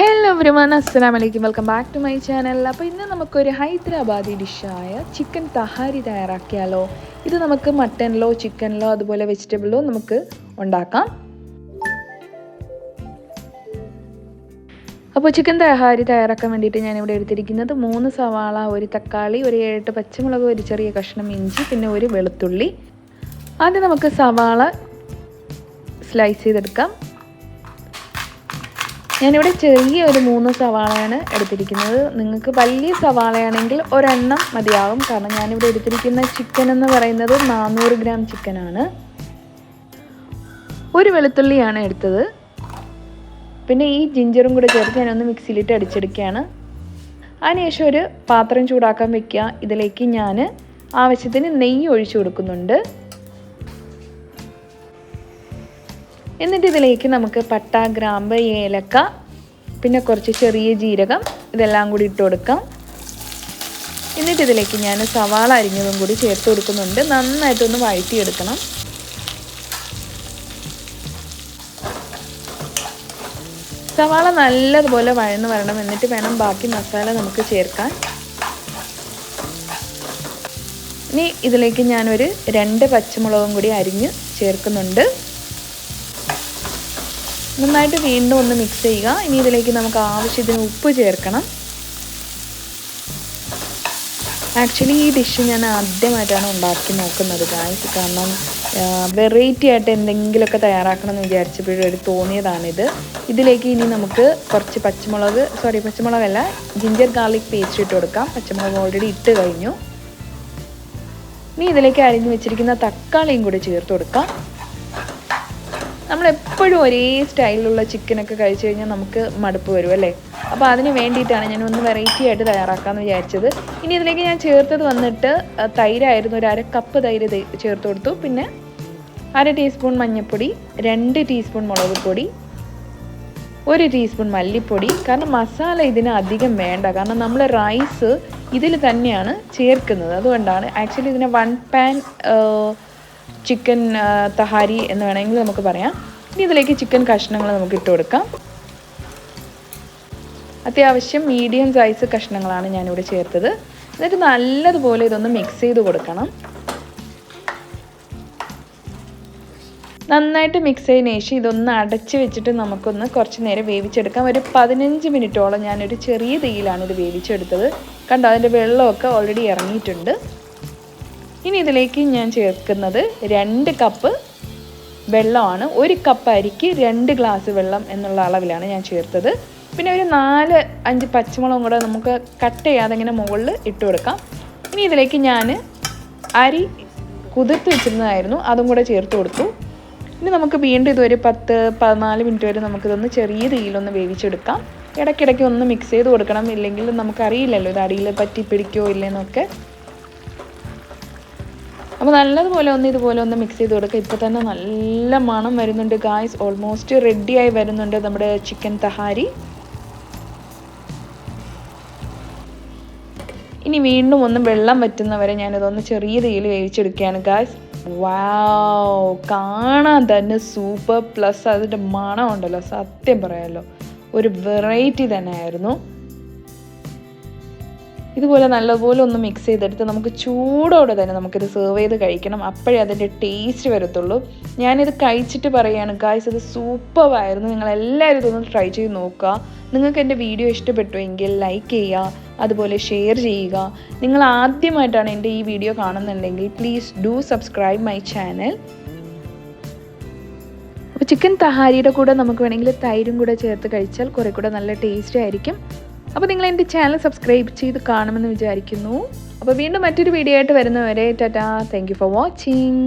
Hello everyone അസ്സലാം വലൈക്കും welcome back to my channel അപ്പോൾ ഇന്ന് നമുക്കൊരു ഹൈദരാബാദി ഡിഷായ ചിക്കൻ തഹാരി തയ്യാറാക്കിയാലോ? ഇത് നമുക്ക് മട്ടനിലോ ചിക്കനിലോ അതുപോലെ വെജിറ്റബിളിലോ നമുക്ക് ഉണ്ടാക്കാം. അപ്പോൾ ചിക്കൻ തഹാരി തയ്യാറാക്കാൻ വേണ്ടിയിട്ട് ഞാനിവിടെ എടുത്തിരിക്കുന്നത് മൂന്ന് സവാള ഒരു തക്കാളി ഒരു ഏഴെട്ട് പച്ചമുളക് ഒരു ചെറിയ കഷ്ണം ഇഞ്ചി പിന്നെ ഒരു വെളുത്തുള്ളി. ആദ്യം നമുക്ക് സവാള സ്ലൈസ് ചെയ്തെടുക്കാം. ഞാനിവിടെ ചെറിയ ഒരു മൂന്ന് സവാളയാണ് എടുത്തിരിക്കുന്നത്. നിങ്ങൾക്ക് വലിയ സവാളയാണെങ്കിൽ ഒരെണ്ണം മതിയാവും. കാരണം ഞാനിവിടെ എടുത്തിരിക്കുന്ന ചിക്കൻ എന്ന് പറയുന്നത് നാനൂറ് ഗ്രാം ചിക്കനാണ് ഒരു വെളുത്തുള്ളിയാണ് എടുത്തത്. പിന്നെ ഈ ജിഞ്ചറും കൂടെ ചേർത്ത് ഞാനൊന്ന് മിക്സിയിലിട്ട് അടിച്ചെടുക്കുകയാണ്. അതിനുശേഷം ഒരു പാത്രം ചൂടാക്കാൻ വെക്കുക. ഇതിലേക്ക് ഞാൻ ആവശ്യത്തിന് നെയ്യ് ഒഴിച്ചു കൊടുക്കുന്നുണ്ട്. എന്നിട്ട് ഇതിലേക്ക് നമുക്ക് പട്ട ഗ്രാമ്പ് ഏലക്ക പിന്നെ കുറച്ച് ചെറിയ ജീരകം ഇതെല്ലാം കൂടി ഇട്ട് കൊടുക്കാം. എന്നിട്ട് ഇതിലേക്ക് ഞാൻ സവാള അരിഞ്ഞതും കൂടി ചേർത്ത് കൊടുക്കുന്നുണ്ട്. നന്നായിട്ടൊന്ന് വഴറ്റിയെടുക്കണം. സവാള നല്ലതുപോലെ വഴന്ന് വരണം. എന്നിട്ട് വേണം ബാക്കി മസാല നമുക്ക് ചേർക്കാൻ. ഇനി ഇതിലേക്ക് ഞാനൊരു രണ്ട് പച്ചമുളകും കൂടി അരിഞ്ഞ് ചേർക്കുന്നുണ്ട്. നന്നായിട്ട് വീണ്ടും ഒന്ന് മിക്സ് ചെയ്യുക. ഇനി ഇതിലേക്ക് നമുക്ക് ആവശ്യത്തിന് ഉപ്പ് ചേർക്കണം. ആക്ച്വലി ഈ ഡിഷ് ഞാൻ ആദ്യമായിട്ടാണ് ഉണ്ടാക്കി നോക്കുന്നത് ഗായ്സ് കാരണം വെറൈറ്റി ആയിട്ട് എന്തെങ്കിലുമൊക്കെ തയ്യാറാക്കണം എന്ന് വിചാരിച്ചപ്പോഴും ഒരു തോന്നിയതാണിത്. ഇതിലേക്ക് ഇനി നമുക്ക് കുറച്ച് പച്ചമുളക് സോറി പച്ചമുളകല്ല ജിഞ്ചർ ഗാർലിക് പേസ്റ്റ് ഇട്ട് കൊടുക്കാം. പച്ചമുളക് ഓൾറെഡി ഇട്ട് കഴിഞ്ഞു. ഇനി ഇതിലേക്ക് അരിഞ്ഞു വെച്ചിരിക്കുന്ന തക്കാളിയും കൂടി ചേർത്ത് കൊടുക്കാം. നമ്മൾ എപ്പോഴും ഒരേ സ്റ്റൈലിലുള്ള ചിക്കനൊക്കെ കഴിച്ചു കഴിഞ്ഞാൽ നമുക്ക് മടുപ്പ് വരും അല്ലേ? അപ്പോൾ അതിന് വേണ്ടിയിട്ടാണ് ഞാൻ ഒന്ന് വെറൈറ്റി ആയിട്ട് തയ്യാറാക്കാമെന്ന് വിചാരിച്ചത്. ഇനി ഇതിലേക്ക് ഞാൻ ചേർത്തത് വന്നിട്ട് തൈരായിരുന്നു ഒരു അര കപ്പ് തൈര് ചേർത്ത് കൊടുത്തു. പിന്നെ അര ടീസ്പൂൺ മഞ്ഞൾപ്പൊടി രണ്ട് ടീസ്പൂൺ മുളക് പൊടി ഒരു ടീസ്പൂൺ മല്ലിപ്പൊടി. കാരണം മസാല ഇതിന് അധികം വേണ്ട. കാരണം നമ്മൾ റൈസ് ഇതിൽ തന്നെയാണ് ചേർക്കുന്നത്. അതുകൊണ്ടാണ് ആക്ച്വലി ഇതിനെ വൺ പാൻ ചിക്കൻ തഹാരി എന്ന് വേണമെങ്കിൽ നമുക്ക് പറയാം. ഇനി ഇതിലേക്ക് ചിക്കൻ കഷ്ണങ്ങൾ നമുക്ക് ഇട്ട് കൊടുക്കാം. അത്യാവശ്യം മീഡിയം സൈസ് കഷ്ണങ്ങളാണ് ഞാനിവിടെ ചേർത്തത്. എന്നിട്ട് നല്ലതുപോലെ ഇതൊന്ന് മിക്സ് ചെയ്ത് കൊടുക്കണം. നന്നായിട്ട് മിക്സ് ചെയ്തതിന് ശേഷം ഇതൊന്ന് അടച്ച് വെച്ചിട്ട് നമുക്കൊന്ന് കുറച്ച് നേരം വേവിച്ചെടുക്കാം. ഒരു പതിനഞ്ച് മിനിറ്റോളം ഞാനൊരു ചെറിയ തീയിലാണ് ഇത് വേവിച്ചെടുത്തത്. കണ്ടോ അതിന്റെ വെള്ളമൊക്കെ ഓൾറെഡി ഇറങ്ങിയിട്ടുണ്ട്. ഇനി ഇതിലേക്ക് ഞാൻ ചേർക്കുന്നത് രണ്ട് കപ്പ് വെള്ളമാണ്. ഒരു കപ്പ് അരിക്ക് രണ്ട് ഗ്ലാസ് വെള്ളം എന്നുള്ള അളവിലാണ് ഞാൻ ചേർത്തത്. പിന്നെ ഒരു നാല് അഞ്ച് പച്ചമുളകും കൂടെ നമുക്ക് കട്ട് ചെയ്യാതെ ഇങ്ങനെ മുകളിൽ ഇട്ട് കൊടുക്കാം. ഇനി ഇതിലേക്ക് ഞാൻ അരി കുതിർത്ത് വെച്ചിരുന്നതായിരുന്നു. അതും കൂടെ ചേർത്ത് കൊടുത്തു. ഇനി നമുക്ക് വീണ്ടും ഇതൊരു പത്ത് പതിനാല് മിനിറ്റ് വരെ നമുക്കിതൊന്ന് ചെറിയ തീയിലൊന്ന് വേവിച്ചെടുക്കാം. ഇടയ്ക്കിടയ്ക്ക് ഒന്ന് മിക്സ് ചെയ്ത് കൊടുക്കണം. ഇല്ലെങ്കിൽ നമുക്കറിയില്ലല്ലോ ഇത് അടിയിൽ പറ്റി പിടിക്കോ ഇല്ലെന്നൊക്കെ. അപ്പോൾ നല്ലതുപോലെ ഒന്ന് ഇതുപോലെ ഒന്ന് മിക്സ് ചെയ്ത് കൊടുക്കുക ഇപ്പോൾ തന്നെ നല്ല മണം വരുന്നുണ്ട് ഗായ്സ് ഓൾമോസ്റ്റ് റെഡിയായി വരുന്നുണ്ട് നമ്മുടെ ചിക്കൻ തഹാരി. ഇനി വീണ്ടും ഒന്ന് വെള്ളം വറ്റുന്നവരെ ഞാനിതൊന്ന് ചെറിയ തീയിൽ വേവിച്ചെടുക്കുകയാണ് ഗായ്സ് വാവ് കാണാൻ തന്നെ സൂപ്പർ പ്ലസ് അതിന്റെ മണം ഉണ്ടല്ലോ സത്യം പറയാമല്ലോ ഒരു വെറൈറ്റി തന്നെയായിരുന്നു. ഇതുപോലെ നല്ലപോലെ ഒന്ന് മിക്സ് ചെയ്തെടുത്ത് നമുക്ക് ചൂടോടെ തന്നെ നമുക്കിത് സെർവ് ചെയ്ത് കഴിക്കണം. അപ്പോഴേ അതിന്റെ ടേസ്റ്റ് വരത്തുള്ളൂ. ഞാനിത് കഴിച്ചിട്ട് പറയുകയാണ് ഗായ്സ് ഇത് സൂപ്പറായിരുന്നു നിങ്ങളെല്ലാവരും ഇതൊന്ന് ട്രൈ ചെയ്ത് നോക്കുക. നിങ്ങൾക്ക് എന്റെ വീഡിയോ ഇഷ്ടപ്പെട്ടു എങ്കിൽ ലൈക്ക് ചെയ്യുക അതുപോലെ ഷെയർ ചെയ്യുക. നിങ്ങൾ ആദ്യമായിട്ടാണ് എന്റെ ഈ വീഡിയോ കാണുന്നുണ്ടെങ്കിൽ please do subscribe my channel അപ്പോൾ ചിക്കൻ തഹാരിയുടെ കൂടെ നമുക്ക് വേണമെങ്കിൽ തൈരും കൂടെ ചേർത്ത് കഴിച്ചാൽ കുറേ കൂടെ നല്ല ടേസ്റ്റ് ആയിരിക്കും. അപ്പോൾ നിങ്ങൾ എന്റെ ചാനൽ സബ്സ്ക്രൈബ് ചെയ്ത് കാണുമെന്ന് വിചാരിക്കുന്നു. അപ്പോൾ വീണ്ടും മറ്റൊരു വീഡിയോ ആയിട്ട് വരുന്നവരെ ടാറ്റാ താങ്ക് ഫോർ വാച്ചിങ്